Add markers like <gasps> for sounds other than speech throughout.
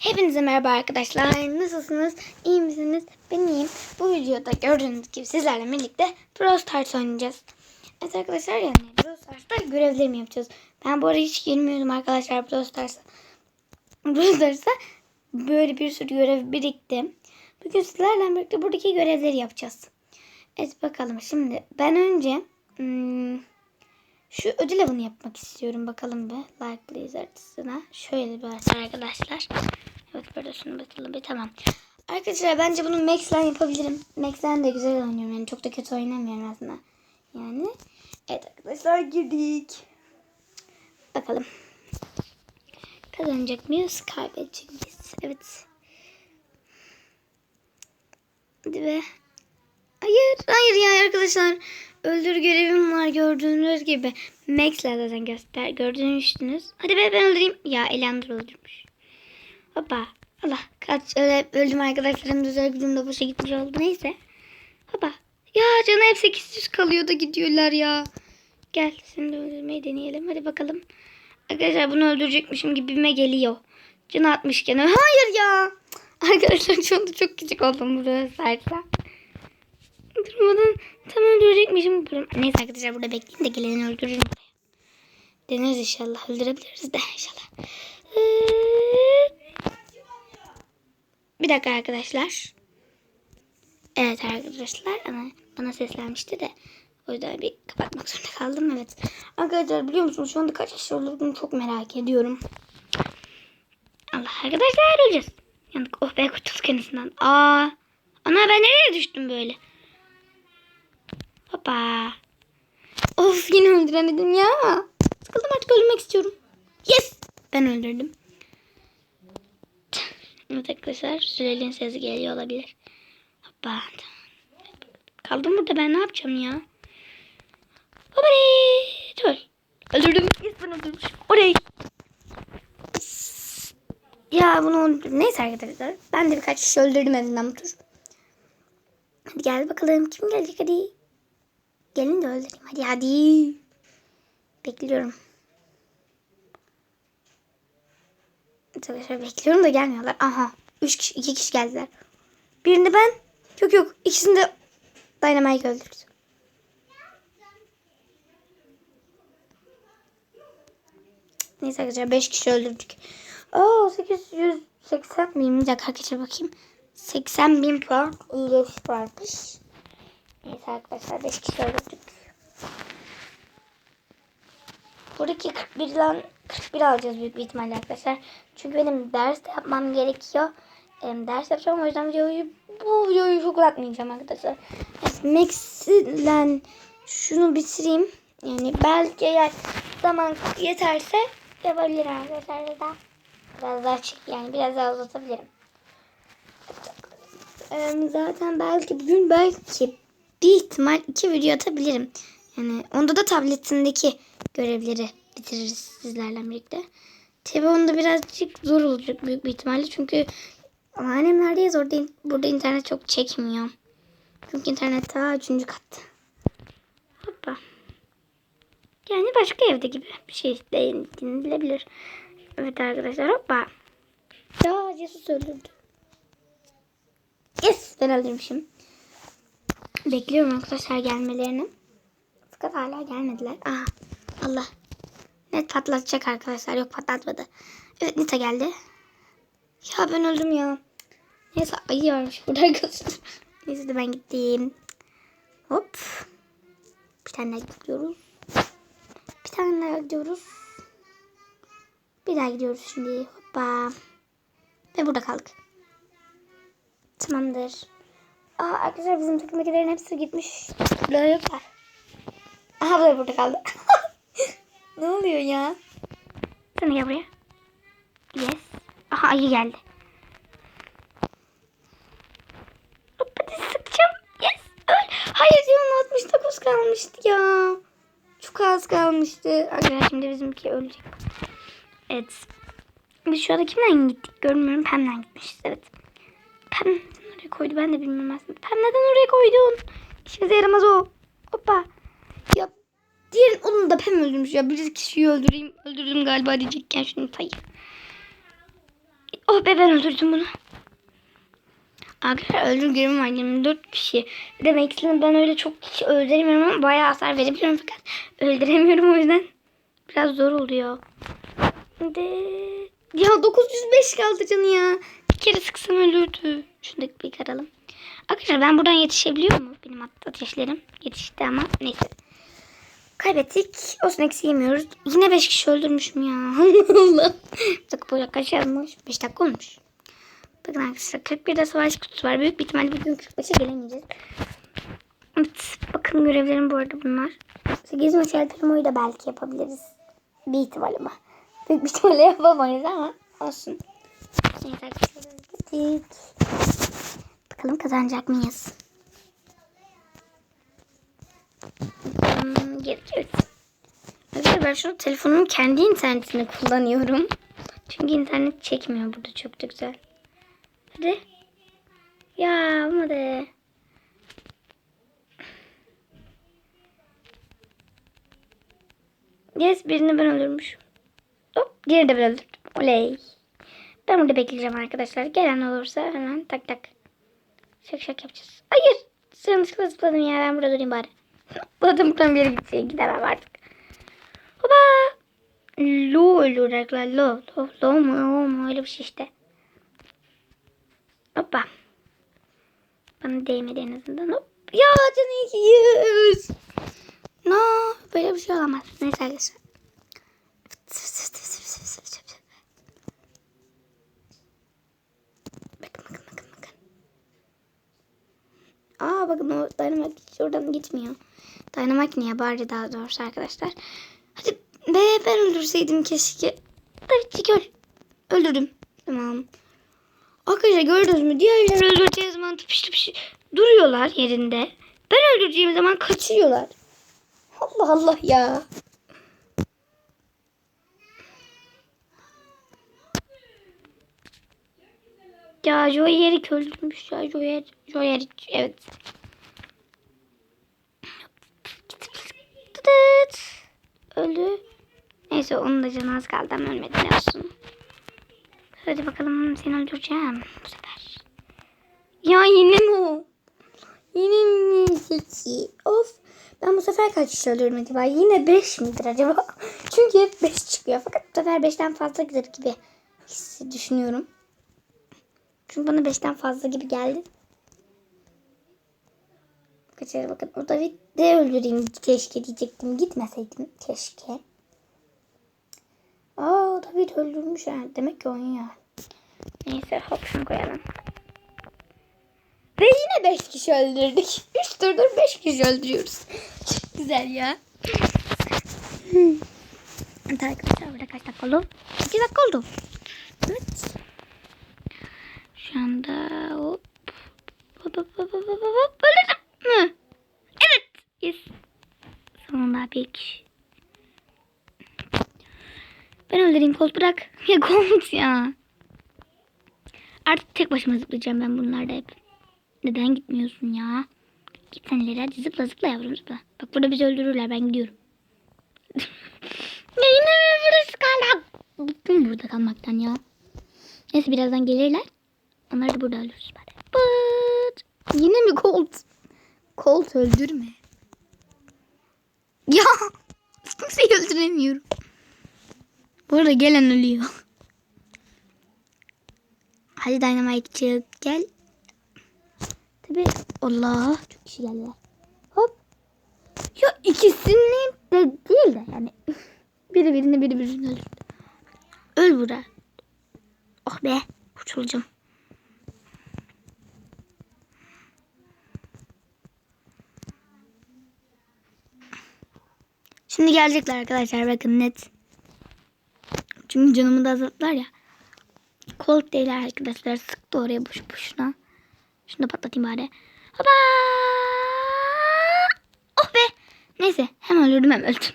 Hepinize merhaba arkadaşlar. Nasılsınız? İyi misiniz? Ben iyiyim. Bu videoda gördüğünüz gibi sizlerle birlikte Brawl Stars oynayacağız. Evet arkadaşlar yani Brawl Stars'ta görevlerimi yapacağız. Ben bu ara hiç girmiyordum arkadaşlar Brawl Stars'a. Brawl Stars'a böyle bir sürü görev birikti. Bugün sizlerle birlikte buradaki görevleri yapacağız. Evet bakalım şimdi ben önce hmm, şu ödül avını yapmak istiyorum bakalım bir. Like artısına. Şöyle bir arkadaşlar. Evet böyle şunu bakalım bir tamam. Arkadaşlar bence bunu Max'len yapabilirim. Max'len de güzel oynuyorum yani çok da kötü oynamıyorum aslında. Yani evet arkadaşlar girdik. Bakalım. Kazanacak mıyız? Kaybedecek miyiz? Evet. Hadi be. Hayır, hayır ya arkadaşlar. Öldür görevim var gördüğünüz gibi. Max'le zaten göster gördünüz. Hadi be ben öldüreyim. Ya Elandır öldürmüş. Hoppa. Allah kaç öyle öldüm arkadaşlarım özel gücüm de boşa gitmiş oldu. Neyse. Hoppa. Ya canı hep 800 kalıyor da gidiyorlar ya. Gel seni de öldürmeyi deneyelim. Hadi bakalım. Arkadaşlar bunu öldürecekmişim gibime geliyor. Canı atmışken. Hayır ya. Arkadaşlar şu anda çok küçük oldum buraya sayesinde. Durmadan tam öldürecekmişim. Neyse arkadaşlar burada bekleyin de geleni öldürürüm. Deneriz inşallah. Öldürebiliriz de inşallah. Ee, Bir dakika arkadaşlar. Evet arkadaşlar bana, bana seslenmişti de o yüzden bir kapatmak zorunda kaldım. Evet. Arkadaşlar biliyor musunuz şu anda kaç kişi olduğunu çok merak ediyorum. Allah arkadaşlar öleceğiz. Yandık. Oh be kurtulduk kendisinden. Aa. Ana ben nereye düştüm böyle? Hoppa. Of yine öldüremedim ya. Sıkıldım artık ölmek istiyorum. Yes. Ben öldürdüm. Evet arkadaşlar Süleyli'nin sesi geliyor olabilir. Hoppa. Kaldım burada ben ne yapacağım ya? Hoppa Dur. Öldürdüm. Yes ben öldürmüşüm. Orayı. Ya bunu öldürdüm. Neyse arkadaşlar. Ben de birkaç kişi öldürdüm en azından bu tur. Hadi gel bakalım. Kim gelecek hadi. Gelin de öldüreyim. Hadi hadi. Bekliyorum. Arkadaşlar bekliyorum da gelmiyorlar. Aha. Üç kişi, iki kişi geldiler. Birini ben. Yok yok. İkisini de Dynamite öldürdü. Neyse arkadaşlar 5 kişi öldürdük. Oo 880 miyim? Bir dakika arkadaşlar bakayım. 80 bin puan iyileşmiş varmış. Neyse arkadaşlar 5 kişi öldürdük. Buradaki 41 ile 41 alacağız büyük bir ihtimalle arkadaşlar. Çünkü benim ders de yapmam gerekiyor. Em, ders yapacağım o yüzden videoyu bu videoyu çok uzatmayacağım arkadaşlar. Max'le şunu bitireyim. Yani belki eğer zaman yeterse yapabilirim arkadaşlar da. Biraz daha çek yani biraz daha uzatabilirim. Em, zaten belki bugün belki bir ihtimal iki video atabilirim. Yani onda da tabletimdeki görevleri bitiririz sizlerle birlikte. Tabi onda birazcık zor olacak büyük bir ihtimalle. Çünkü annemlerdeyiz orada burada internet çok çekmiyor. Çünkü internet daha üçüncü katta. Hoppa. Yani başka evde gibi bir şey denilebilir. Evet arkadaşlar hoppa. Ya Jesus öldürdü. Yes ben öldürmüşüm. Bekliyorum arkadaşlar gelmelerini. Fakat hala gelmediler. Aha Allah. Net patlatacak arkadaşlar. Yok patlatmadı. Evet Nita geldi. Ya ben öldüm ya. Neyse ayı varmış <laughs> burada arkadaşlar. Neyse de ben gittim. Hop. Bir tane daha gidiyoruz. Bir tane daha gidiyoruz. Bir daha gidiyoruz şimdi. Hoppa. Ve burada kaldık. Tamamdır. Aa arkadaşlar bizim takımdakilerin hepsi gitmiş. Burada yoklar. Aha da burada kaldı. <laughs> ne oluyor ya? De gel buraya. Yes. Ayı geldi. Hadi sıkacağım. Yes. Öl. Hayır canım 69 kalmıştı ya. Çok az kalmıştı. Arkadaşlar şimdi bizimki ölecek. Evet. Biz şu anda kimden gittik görmüyorum. Pem'den gitmişiz. Evet. Pem oraya koydu ben de bilmiyorum aslında. Pem neden oraya koydun? İşimize yaramaz o. Hoppa. Ya diğer onu da Pem öldürmüş ya. Bir kişiyi öldüreyim. Öldürdüm galiba diyecekken şunu sayı. Oh be ben öldürdüm bunu. Arkadaşlar öldürdüğüm var 24 kişi. Bir de ben öyle çok kişi öldüremiyorum ama bayağı hasar verebiliyorum fakat öldüremiyorum o yüzden. Biraz zor oluyor. De... Ya 905 kaldı canı ya. Bir kere sıksam ölürdü. Şunu bir karalım. Arkadaşlar ben buradan yetişebiliyor mu? Benim at- ateşlerim yetişti ama neyse. Kaybettik. Olsun eksi yemiyoruz. Yine 5 kişi öldürmüşüm ya. <laughs> Allah dakika böyle kaç yazmış? 5 dakika olmuş. Bakın arkadaşlar 41'de savaş kutusu var. Büyük bir ihtimalle bugün 45'e gelemeyeceğiz. Evet, bakın görevlerim bu arada bunlar. 8 maç elperimoyu da belki yapabiliriz. Bir ihtimal ama. Büyük bir ihtimalle <laughs> yapamayız ama olsun. Bakalım kazanacak mıyız? Hmm, Göreceğiz. Arkadaşlar ben şu telefonumun kendi internetini kullanıyorum. Çünkü internet çekmiyor burada çok da güzel. Hadi. Ya olmadı. Yes birini ben öldürmüşüm. Hop diğerini de ben öldürdüm. Oley. Ben burada bekleyeceğim arkadaşlar. Gelen olursa hemen tak tak. Şak şak yapacağız. Hayır. Yanlışlıkla zıpladım ya. Ben burada durayım bari. Zıpladım buradan bir yere gidecek. Gidemem artık. Hopa. Lo öldürecekler. Lo. Lo. Lo mu? Lo mu? Öyle bir şey işte. Hoppa. Bana değmedi en azından. Hop. Ya canı yüz. No. Böyle bir şey olamaz. Neyse arkadaşlar. Bakın bakın bakın bakın. Aa bakın o dynamite oradan gitmiyor. Dynamite niye bari daha doğrusu arkadaşlar. Hadi be ben öldürseydim keşke. Ki öl. Öldürdüm. Tamam. Arkadaşlar gördünüz mü? Diğerleri öldüreceği zaman tıpış tıpış duruyorlar yerinde. Ben öldüreceğim zaman kaçıyorlar. Allah Allah ya. Ya Joy Erik öldürmüş ya. Joy Erik. Joy Erik. Evet. Tıtıt. Öldü. Neyse onun da canı ölmedi ne. Hadi bakalım seni öldüreceğim. Ya yine mi? Yine mi peki? Of. Ben bu sefer kaç kişi öldürdüm acaba? Yine 5 midir acaba? <laughs> Çünkü hep 5 çıkıyor. Fakat bu sefer 5'ten fazla gider gibi düşünüyorum. Çünkü bana 5'ten fazla gibi geldi. Kaçarı bakın. O David de öldüreyim keşke diyecektim. Gitmeseydim keşke. Aa David öldürmüş ha. Demek ki oynuyor. Neyse hop şunu koyalım. Ve yine 5 kişi öldürdük. 3 turdur 5 kişi öldürüyoruz. <laughs> Çok güzel ya. Evet arkadaşlar burada kaç dakika oldu? 2 dakika oldu. Evet. Şu anda hop. Hop hop hop hop hop hop. Mü? Evet. Yes. Sonunda bir kişi. Ben öldüreyim Colt bırak. <laughs> Ya Colt ya. Artık tek başıma zıplayacağım ben bunlarda hep. Neden gitmiyorsun ya? Git sen ileri hadi zıpla zıpla yavrum zıpla. Bak burada bizi öldürürler ben gidiyorum. <laughs> ya yine mi burası kalak? Bıktım burada kalmaktan ya. Neyse birazdan gelirler. Onları da burada öldürürüz bari. Yine mi Colt? Colt öldürme. Ya hiç <laughs> kimseyi öldüremiyorum. Bu arada gelen ölüyor. Hadi Dynamite çık gel. Tabi Allah çok kişi geldiler. Hop. Ya ikisini de değil de yani. <laughs> Biri birini biri birini öldürdü. Öl burada. Oh be kurtulacağım. Şimdi gelecekler arkadaşlar bakın net. Çünkü canımı da azalttılar ya. Colt değil arkadaşlar. Sıktı oraya boş boşuna. Şunu da patlatayım bari. Hopa! Oh be! Neyse hem öldürdüm hem öldüm.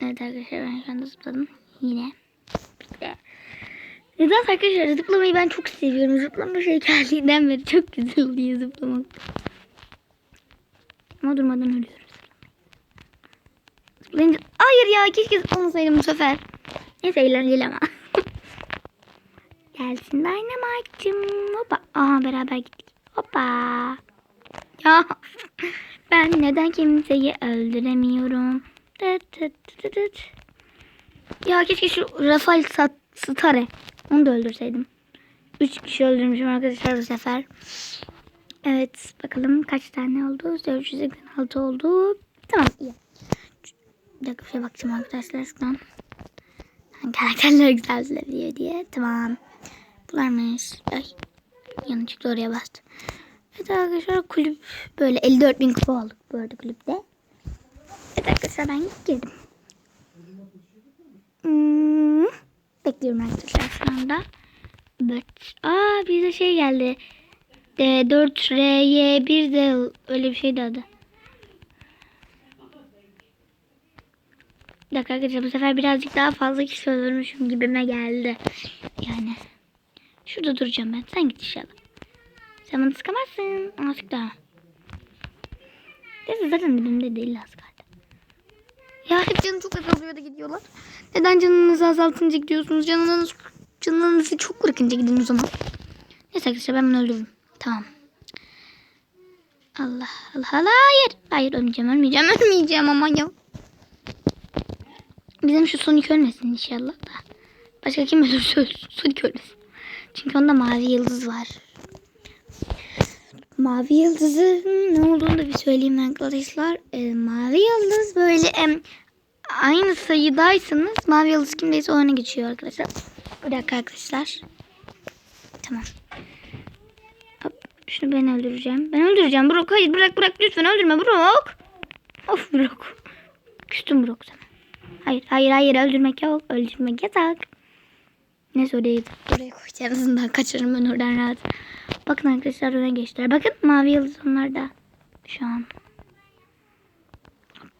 Evet arkadaşlar ben şu anda zıpladım. Yine. Neden arkadaşlar zıplamayı ben çok seviyorum. Zıplama şey geldiğinden beri çok güzel oluyor zıplamak. Ama durmadan ölüyoruz. zıplayınca. Hayır ya keşke zıplamasaydım bu sefer. Neyse eğlenceli ama. <laughs> Gelsin Dynamite'cım. Hoppa. Aha beraber gittik. Hoppa. Ya <laughs> ben neden kimseyi öldüremiyorum? Tıt tıt tıt tıt. Ya keşke şu Rafael Sat-. Onu da öldürseydim. Üç kişi öldürmüşüm arkadaşlar bu sefer. Evet bakalım kaç tane oldu? 486 oldu. Tamam iyi. Bir dakika şey bakacağım arkadaşlar eskiden. Hangi karakterler güzel diye diye. Tamam. Bunlarmış. Ay. Yanlışlıkla oraya bastım. Evet arkadaşlar kulüp böyle 54 bin kupa olduk bu arada kulüpte. Evet arkadaşlar ben girdim. Hmm, bekliyorum arkadaşlar şu anda. Evet. Aa bize şey geldi. D 4 RY 1 de öyle bir şeydi adı. Bir dakika arkadaşlar bu sefer birazcık daha fazla kişi öldürmüşüm gibime geldi. Yani. Şurada duracağım ben. Sen git inşallah. Sen bana sıkamazsın. Azıcık daha. Neyse zaten dibimde değil az. Ya hep canım çok azalıyor da gidiyorlar. Neden canınızı azaltınca gidiyorsunuz? Canınız, canınızı çok bırakınca gidin o zaman. Neyse arkadaşlar ben bunu öldürdüm. Tamam. Allah Allah Allah hayır. Hayır ölmeyeceğim ölmeyeceğim <laughs> ölmeyeceğim ama ya. Bizim şu Sonic ölmesin inşallah da. Başka kim ölürse ölsün. Sonic ölmesin. Çünkü onda mavi yıldız var. Mavi yıldızın ne olduğunu da bir söyleyeyim arkadaşlar. Ee, mavi yıldız böyle em, aynı sayıdaysanız mavi yıldız kimdeyse o öne geçiyor arkadaşlar. Bir dakika arkadaşlar. Tamam. Hop, şunu ben öldüreceğim. Ben öldüreceğim. Brok hayır bırak bırak lütfen öldürme Brok. Of Brok. Küstüm Brok sana. Hayır hayır hayır öldürmek yok. Öldürmek yasak. Neyse oraya, oraya koyacağım. Azından kaçarım ben oradan rahat. Bakın arkadaşlar öne geçtiler. Bakın mavi yıldız onlar da. Şu an.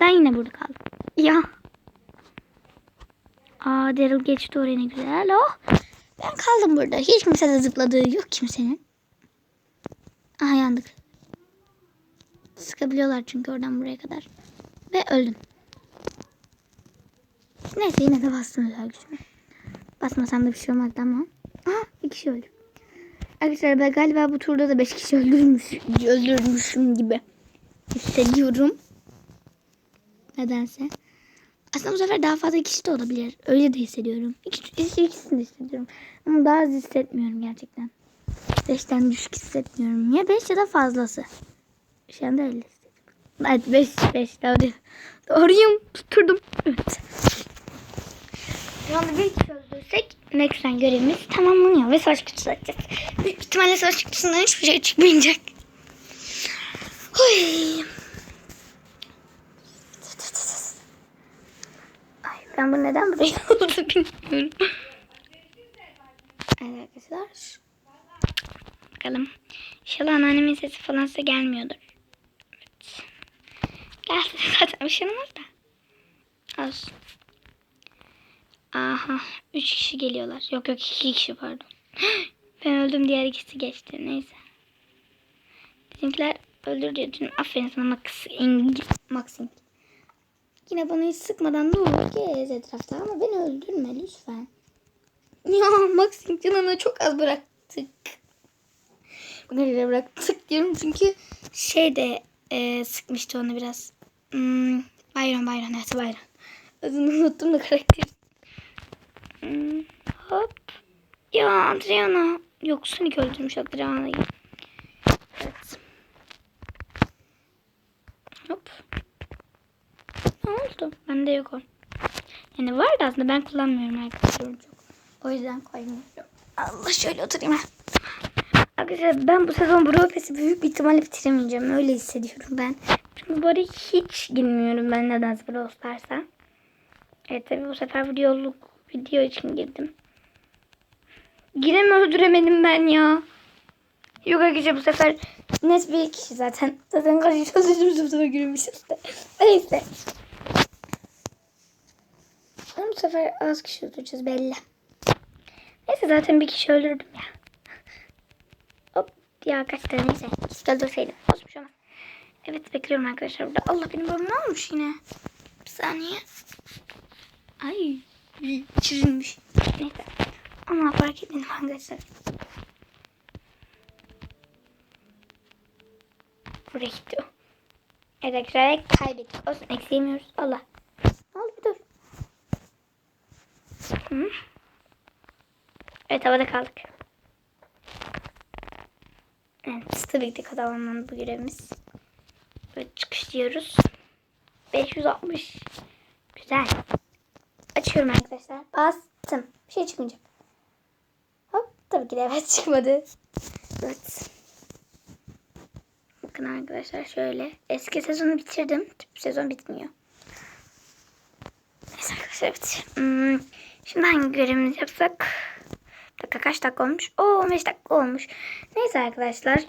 Ben yine burada kaldım. Ya. Aa Daryl geçti oraya ne güzel. Oh. Ben kaldım burada. Hiç kimse de zıpladığı yok kimsenin. Aha yandık. Sıkabiliyorlar çünkü oradan buraya kadar. Ve öldüm. Neyse yine de bastım özel gücümü. Basmasam da bir şey olmazdı ama. Aha bir kişi öldü. Arkadaşlar ben galiba bu turda da 5 kişi öldürmüş, öldürmüşüm gibi hissediyorum. Nedense. Aslında bu sefer daha fazla kişi de olabilir. Öyle de hissediyorum. İki, iki, ikisini de hissediyorum. Ama daha az hissetmiyorum gerçekten. 5'ten düşük hissetmiyorum. Ya 5 ya da fazlası. Şu anda öyle hissediyorum. Evet 5 5 doğru. Doğruyum. Tutturdum. Evet. Anda bir kişi öldürsek Nexen görevimiz tamamlanıyor ve savaş kutusu açacağız. Büyük ihtimalle savaş kutusundan hiçbir şey çıkmayacak. Oy. Ay, ben bu neden buraya <laughs> oldu bilmiyorum. Arkadaşlar. Bakalım. İnşallah anneannemin sesi falan size gelmiyordur. Evet. Gelsin <laughs> zaten bir şey olmaz da. Olsun. Aha. Üç kişi geliyorlar. Yok yok iki kişi pardon. <gasps> Ben öldüm diğer ikisi geçti. Neyse. Bizimkiler öldürdü dün. Aferin sana Maxing. Maxing. Yine bana hiç sıkmadan ne olur gez etrafta ama beni öldürme lütfen. <laughs> Ya Maxing canını çok az bıraktık. Nereye bıraktık diyorum çünkü şey de e, sıkmıştı onu biraz. Hmm, Bayron Bayron evet Bayron. Adını unuttum da karakter. Hop. Ya Adriana. Yok Sonic öldürmüş Adriana'yı. Evet. Hop. Ne oldu? Bende yok o. Yani vardı aslında ben kullanmıyorum arkadaşlar çok. O yüzden koymuyorum. Allah şöyle oturayım. ha. Arkadaşlar ben bu sezon Brawl büyük bir ihtimalle bitiremeyeceğim. Öyle hissediyorum ben. Çünkü böyle hiç girmiyorum ben nedense Brawl Stars'a. Evet tabii bu sefer videoluk video için girdim. Yine mi öldüremedim ben ya? Yok arkadaşlar bu sefer net bir kişi zaten. Zaten karşı çalışıyoruz bu sefer girmişiz de. Neyse. Ama bu sefer az kişi öldüreceğiz belli. Neyse zaten bir kişi öldürdüm ya. Hop ya kaç tane neyse. Keşke öldürseydim. Bir şey olmaz. Evet bekliyorum arkadaşlar burada. Allah benim ne olmuş yine? Pıs saniye. Ay çizilmiş. Neyse. Ama fark etmedim arkadaşlar. Buraya gitti o. Evet arkadaşlar kaybettik. Olsun eksiğimiyoruz. Allah. Ne oldu dur. Hı? Evet havada kaldık. Evet tabii ki kazanmanın bu görevimiz. Böyle çıkış diyoruz. 560. Güzel. Açıyorum arkadaşlar. Bastım. Bir şey çıkmayacak. Hop tabii ki de evet <laughs> çıkmadı. Evet. Bakın arkadaşlar şöyle. Eski sezonu bitirdim. Bu sezon bitmiyor. Neyse arkadaşlar bitir. Hmm, şimdi hangi görevimizi yapsak? Dakika kaç dakika olmuş? Oo 15 dakika olmuş. Neyse arkadaşlar.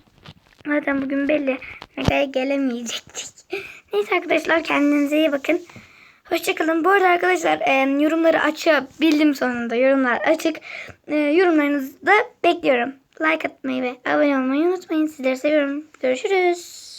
Zaten bugün belli. Mega'ya gelemeyecektik. <laughs> Neyse arkadaşlar kendinize iyi bakın. Hoşçakalın. Bu arada arkadaşlar e, yorumları açabildim sonunda. Yorumlar açık. E, yorumlarınızı da bekliyorum. Like atmayı ve abone olmayı unutmayın. Sizleri seviyorum. Görüşürüz.